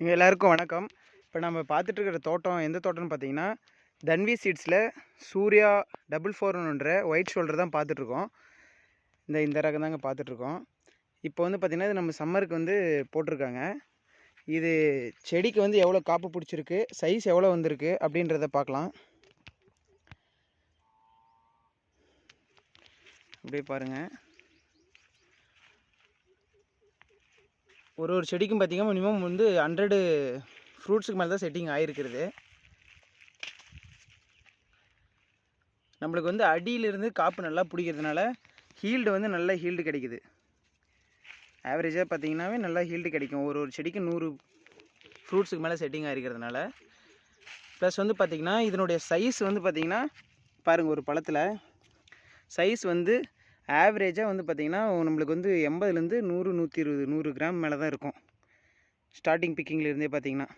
இங்கே எல்லாருக்கும் வணக்கம். இப்போ நம்ம பார்த்துட்ருக்கிற தோட்டம் எந்த தோட்டம்னு பார்த்தீங்கன்னா தன்வி சீட்ஸில் சூர்யா டபுள் ஃபோர்ன்ற ஒயிட் ஷோல்டர் தான் பார்த்துட்ருக்கோம் இந்த இந்த ரகம் தாங்க பார்த்துட்ருக்கோம் இப்போ வந்து பார்த்திங்கன்னா இது நம்ம சம்மருக்கு வந்து போட்டிருக்காங்க இது செடிக்கு வந்து எவ்வளோ காப்பு பிடிச்சிருக்கு சைஸ் எவ்வளோ வந்திருக்கு அப்படின்றத பார்க்கலாம் அப்படியே பாருங்கள் ஒரு ஒரு செடிக்கும் பார்த்திங்கன்னா மினிமம் வந்து ஹண்ட்ரடு ஃப்ரூட்ஸுக்கு மேலே தான் செட்டிங் ஆகிருக்கிறது நம்மளுக்கு வந்து அடியிலிருந்து காப்பு நல்லா பிடிக்கிறதுனால ஹீல்டு வந்து நல்ல ஹீல்டு கிடைக்குது. ஆவரேஜாக பார்த்தீங்கன்னாவே நல்லா ஹீல்டு கிடைக்கும். ஒரு ஒரு செடிக்கு நூறு ஃப்ரூட்ஸுக்கு மேலே செட்டிங் ஆகிருக்கிறதுனால ப்ளஸ் வந்து பார்த்திங்கன்னா இதனுடைய சைஸ் வந்து பார்த்திங்கன்னா பாருங்கள் ஒரு பழத்தில் சைஸ் வந்து ஆவரேஜாக வந்து பார்த்திங்கன்னா நம்மளுக்கு வந்து எண்பதுலேருந்து நூறு நூற்றி இருபது நூறு கிராம் மேலே தான் இருக்கும் ஸ்டார்டிங் பிக்கிங்லேருந்தே பார்த்தீங்கன்னா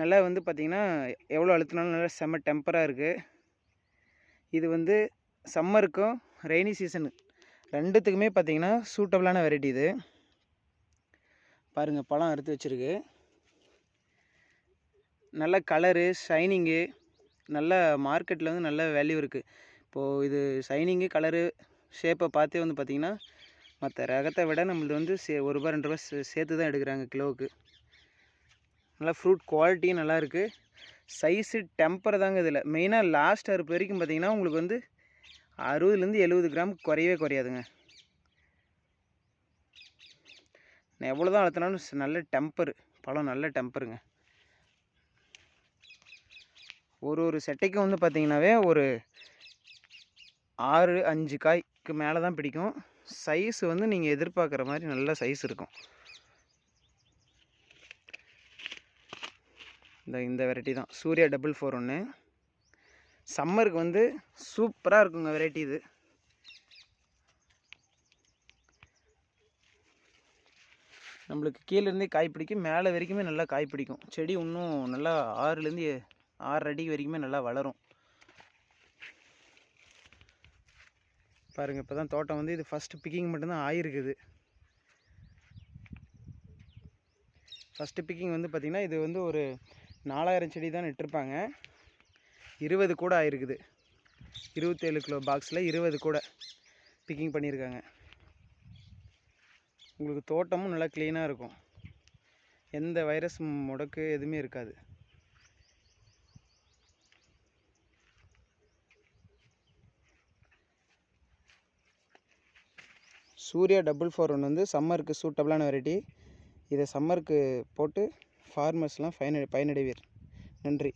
நல்லா வந்து பார்த்திங்கன்னா எவ்வளோ அழுத்தினாலும் நல்லா செம்ம டெம்பராக இருக்குது இது வந்து சம்மருக்கும் ரெய்னி சீசனு ரெண்டுத்துக்குமே பார்த்திங்கன்னா சூட்டபிளான வெரைட்டி இது. பாருங்கள் பழம் அறுத்து வச்சுருக்கு. நல்ல கலரு ஷைனிங்கு நல்ல மார்க்கெட்டில் வந்து நல்ல வேல்யூ இருக்குது இப்போது இது ஷைனிங்கு கலரு ஷேப்பை பார்த்தே வந்து பார்த்திங்கன்னா மற்ற ரகத்தை விட நம்மளது வந்து சே ஒரு ரூபா ரெண்டு ரூபா சே சேர்த்து தான் எடுக்கிறாங்க கிலோவுக்கு. நல்லா ஃப்ரூட் குவாலிட்டியும் நல்லா இருக்குது சைஸு டெம்பர் தாங்க இதில். மெயினாக லாஸ்ட் அறுப்பு வரைக்கும் பார்த்திங்கன்னா உங்களுக்கு வந்து அறுபதுலேருந்து எழுபது கிராம் குறையவே குறையாதுங்க. நான் எவ்வளோ தான் அழுத்தினாலும் நல்ல டெம்பரு பழம் நல்ல டெம்பருங்க ஒரு ஒரு செட்டைக்கும் வந்து பார்த்திங்கனாவே ஒரு ஆறு அஞ்சு காய் காய்க்கு மேலே தான் பிடிக்கும். சைஸ் வந்து நீங்கள் எதிர்பார்க்குற மாதிரி நல்ல சைஸ் இருக்கும். இந்த இந்த வெரைட்டி தான். சூர்யா டபுள் ஃபோர் ஒன்று சம்மருக்கு வந்து சூப்பராக இருக்குங்க வெரைட்டி இது. நம்மளுக்கு கீழேருந்தே காய் பிடிக்கும் மேலே வரைக்குமே நல்லா காய் பிடிக்கும். செடி இன்னும் நல்லா ஆறுலேருந்து ஆறு அடி வரைக்குமே நல்லா வளரும். பாருங்கள் இப்போ தான் தோட்டம் வந்து இது ஃபஸ்ட்டு பிக்கிங் மட்டும்தான் ஆயிருக்குது. ஃபஸ்ட்டு பிக்கிங் வந்து பார்த்திங்கன்னா இது வந்து ஒரு நாலாயிரம் செடி தான் நட்டிருப்பாங்க இருபது கூட ஆயிருக்குது. இருபத்தேழு கிலோ பாக்ஸில் இருபது கூட பிக்கிங் பண்ணியிருக்காங்க உங்களுக்கு தோட்டமும் நல்லா க்ளீனாக இருக்கும். எந்த வைரஸ் முடக்கு எதுவுமே இருக்காது. சூர்யா டபுள் ஃபோர் ஒன் வந்து சம்மருக்கு சூட்டபிளான வெரைட்டி இதை சம்மருக்கு போட்டு ஃபார்மர்ஸ்லாம் பயனடை பயனடைவீர். நன்றி.